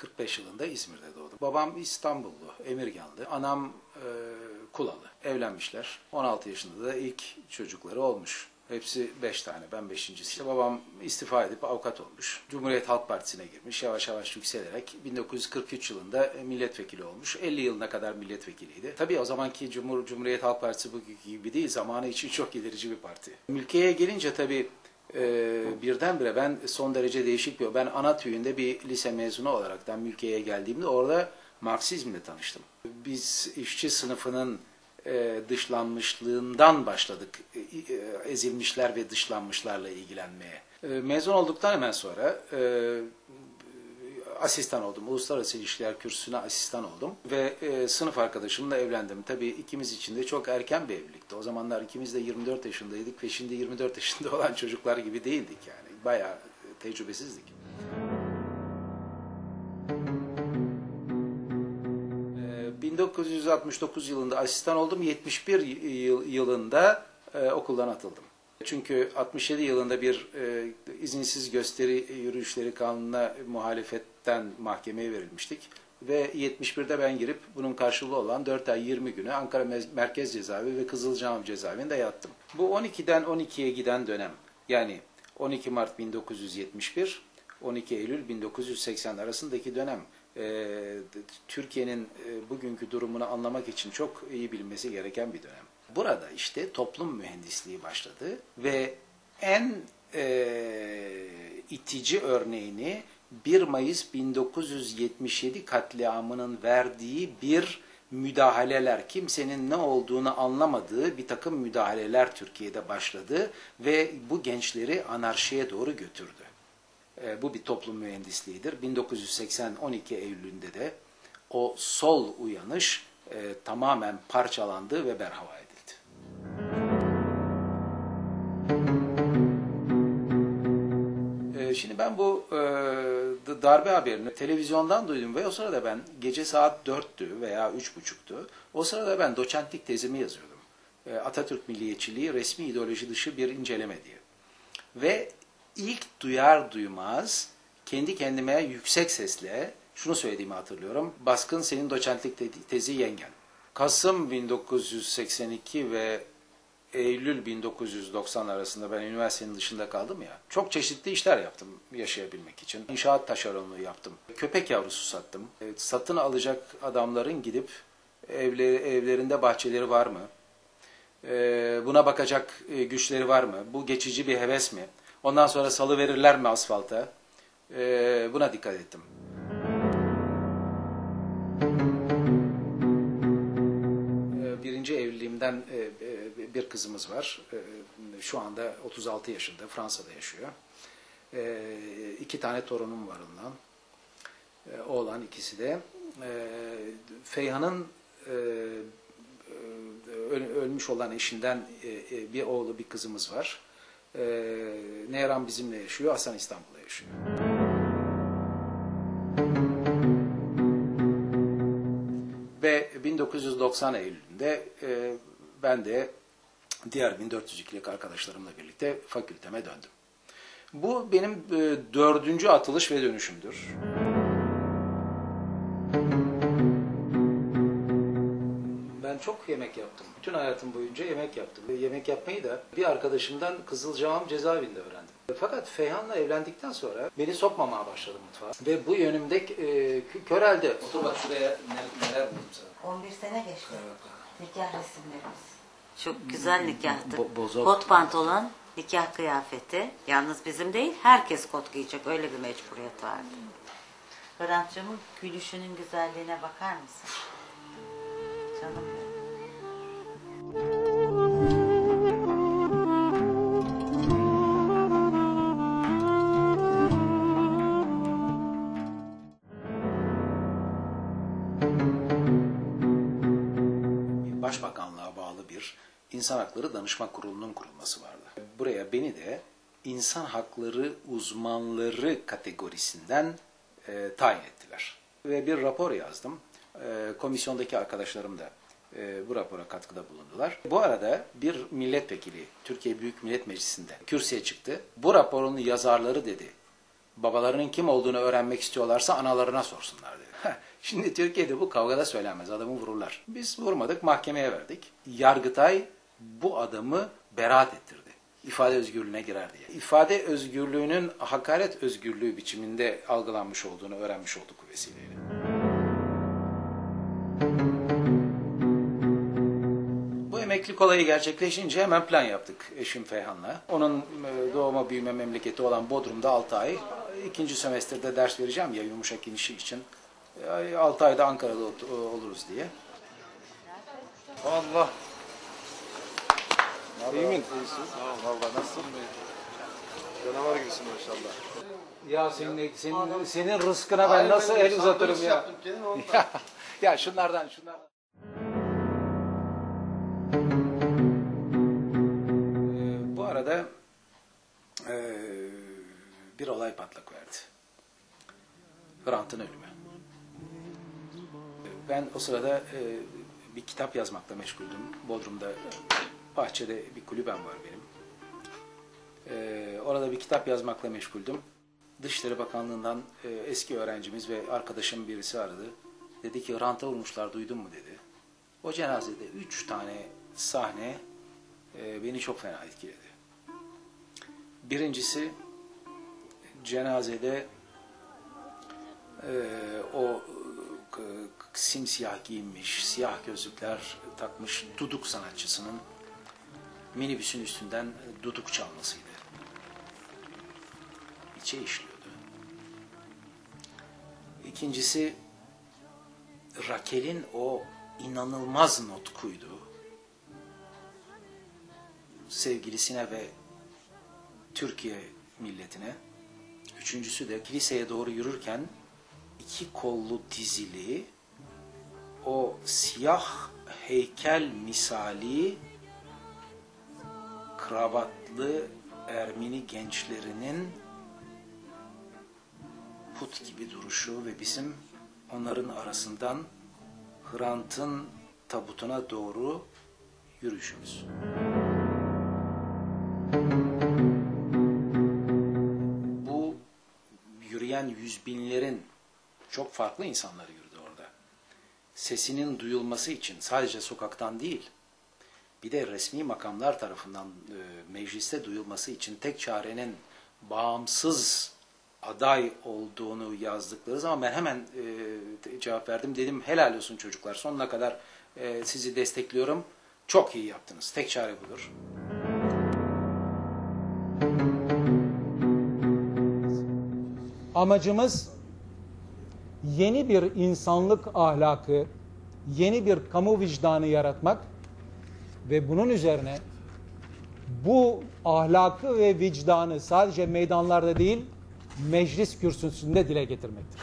45 yılında İzmir'de doğdum. Babam İstanbullu, Emirganlı. Anam e, Kulalı. Evlenmişler. 16 yaşında da ilk çocukları olmuş. Hepsi 5 tane, ben 5. İşte babam istifa edip avukat olmuş. Cumhuriyet Halk Partisi'ne girmiş. Yavaş yavaş yükselerek 1943 yılında milletvekili olmuş. 50 yılına kadar milletvekiliydi. Tabii o zamanki Cumhur, Cumhuriyet Halk Partisi bugünkü gibi değil. Zamanı için çok ilerici bir parti. Mülkiye'ye gelince tabii e, birdenbire ben son derece değişik bir... Ben Anatüyü'nde bir lise mezunu olaraktan Mülkiye'ye geldiğimde orada Marksizmle tanıştım. Biz işçi sınıfının e, dışlanmışlığından başladık. E, e, ezilmişler ve dışlanmışlarla ilgilenmeye. E, mezun olduktan hemen sonra e, asistan oldum. Uluslararası İlişkiler Kürsüsü'ne asistan oldum. Ve e, sınıf arkadaşımla evlendim. Tabii ikimiz için de çok erken bir evlilikti. O zamanlar ikimiz de 24 yaşındaydık ve şimdi 24 yaşında olan çocuklar gibi değildik yani. Bayağı tecrübesizdik. E, 1969 yılında asistan oldum. 71 yıl, yılında e, okuldan atıldım. Çünkü 67 yılında bir e, izinsiz gösteri yürüyüşleri kanununa muhalefetten mahkemeye verilmiştik. Ve 71'de ben girip bunun karşılığı olan 4 ay 20 günü Ankara Merkez Cezaevi ve Kızılcahamam Cezaevinde yattım. Bu 12'den 12'ye giden dönem yani 12 Mart 1971 12 Eylül 1980 arasındaki dönem e, Türkiye'nin e, bugünkü durumunu anlamak için çok iyi bilinmesi gereken bir dönem. Burada işte toplum mühendisliği başladı ve en e, itici örneğini 1 Mayıs 1977 katliamının verdiği bir müdahaleler, kimsenin ne olduğunu anlamadığı bir takım müdahaleler Türkiye'de başladı ve bu gençleri anarşiye doğru götürdü. E, bu bir toplum mühendisliğidir. 1980 12 Eylül'ünde de o sol uyanış e, tamamen parçalandı ve berhava edildi. Şimdi ben bu e, darbe haberini televizyondan duydum ve o sırada ben gece saat 4'tü veya 3.30'tu. O sırada ben doçentlik tezimi yazıyordum. E, Atatürk milliyetçiliği resmi ideoloji dışı bir inceleme diye. Ve ilk duyar duymaz kendi kendime yüksek sesle şunu söylediğimi hatırlıyorum. Baskın senin doçentlik tezi yengen. Kasım 1982 ve Eylül 1990 arasında ben üniversitenin dışında kaldım ya. Çok çeşitli işler yaptım yaşayabilmek için. İnşaat taşeronluğu yaptım. Köpek yavrusu sattım. E, satın alacak adamların gidip evleri, evlerinde bahçeleri var mı? E, buna bakacak e, güçleri var mı? Bu geçici bir heves mi? Ondan sonra salı verirler mi asfalta? Buna dikkat ettim. Birinci evliliğimden bir kızımız var. Ee, şu anda 36 yaşında. Fransa'da yaşıyor. Ee, iki tane torunum var ondan. Ee, oğlan ikisi de. Feyhan'ın e, ölmüş olan eşinden e, e, bir oğlu bir kızımız var. Nehran bizimle yaşıyor. Hasan İstanbul'da yaşıyor. Ve 1990 Eylül'ünde ben de diğer 1402'lik arkadaşlarımla birlikte fakülteme döndüm. Bu benim e, dördüncü atılış ve dönüşümdür. Ben çok yemek yaptım. Bütün hayatım boyunca yemek yaptım. Ve yemek yapmayı da bir arkadaşımdan Kızılcahamam cezaevinde öğrendim. Fakat Feyhan'la evlendikten sonra beni sokmamaya başladı mutfağa. Ve bu yönümde e, köreldi. Otur bak şuraya neler, neler buldum sana. 11 sene geçti. Evet. Nikah resimlerimiz. Çok güzel nikahtı. Bo kot pantolon, nikah kıyafeti. Yalnız bizim değil, herkes kot giyecek. Öyle bir mecburiyet vardı. Ferhat'cığımın gülüşünün güzelliğine bakar mısın? Canım İnsan Hakları Danışma Kurulu'nun kurulması vardı. Buraya beni de insan hakları uzmanları kategorisinden e, tayin ettiler. Ve bir rapor yazdım. E, komisyondaki arkadaşlarım da e, bu rapora katkıda bulundular. Bu arada bir milletvekili Türkiye Büyük Millet Meclisi'nde kürsüye çıktı. Bu raporun yazarları dedi Babalarının kim olduğunu öğrenmek istiyorlarsa analarına sorsunlar dedi. Şimdi Türkiye'de bu kavgada söylenmez. Adamı vururlar. Biz vurmadık, mahkemeye verdik. Yargıtay bu adamı beraat ettirdi. İfade özgürlüğüne girer diye. İfade özgürlüğünün hakaret özgürlüğü biçiminde algılanmış olduğunu öğrenmiş olduk bu vesileyle. Bu emeklilik olayı gerçekleşince hemen plan yaptık eşim Feyhan'la. Onun e, doğma büyüme memleketi olan Bodrum'da 6 ay. ikinci sömestrde ders vereceğim ya yumuşak inişi için. 6 ayda Ankara'da ot- oluruz diye. Allah. İyi mi? İyisin. Valla nasılsın? Canavar gibisin maşallah. Ya senin, senin, senin rızkına ben nasıl el uzatırım ya. ya. Ya şunlardan şunlardan. Ee, bu arada ee, bir olay patlak verdi. Hrant'ın ölümü. Ben o sırada ee, bir kitap yazmakla meşguldüm. Bodrum'da bahçede bir kulübem var benim. Ee, orada bir kitap yazmakla meşguldüm. Dışişleri Bakanlığı'ndan e, eski öğrencimiz ve arkadaşım birisi aradı. Dedi ki ranta vurmuşlar duydun mu dedi. O cenazede üç tane sahne e, beni çok fena etkiledi. Birincisi cenazede e, o k- simsiyah giyinmiş, siyah gözlükler takmış duduk sanatçısının minibüsün üstünden duduk çalmasıydı. İçe işliyordu. İkincisi Rakel'in o inanılmaz notkuydu. Sevgilisine ve Türkiye milletine. Üçüncüsü de kiliseye doğru yürürken iki kollu dizili o siyah heykel misali kravatlı Ermeni gençlerinin put gibi duruşu ve bizim onların arasından Hrant'ın tabutuna doğru yürüyüşümüz. Bu yürüyen yüz binlerin çok farklı insanları yürüdü orada. Sesinin duyulması için sadece sokaktan değil, bir de resmi makamlar tarafından e, mecliste duyulması için tek çarenin bağımsız aday olduğunu yazdıkları zaman ben hemen e, cevap verdim. Dedim helal olsun çocuklar sonuna kadar e, sizi destekliyorum. Çok iyi yaptınız. Tek çare budur. Amacımız yeni bir insanlık ahlakı, yeni bir kamu vicdanı yaratmak ve bunun üzerine bu ahlakı ve vicdanı sadece meydanlarda değil, meclis kürsüsünde dile getirmektir.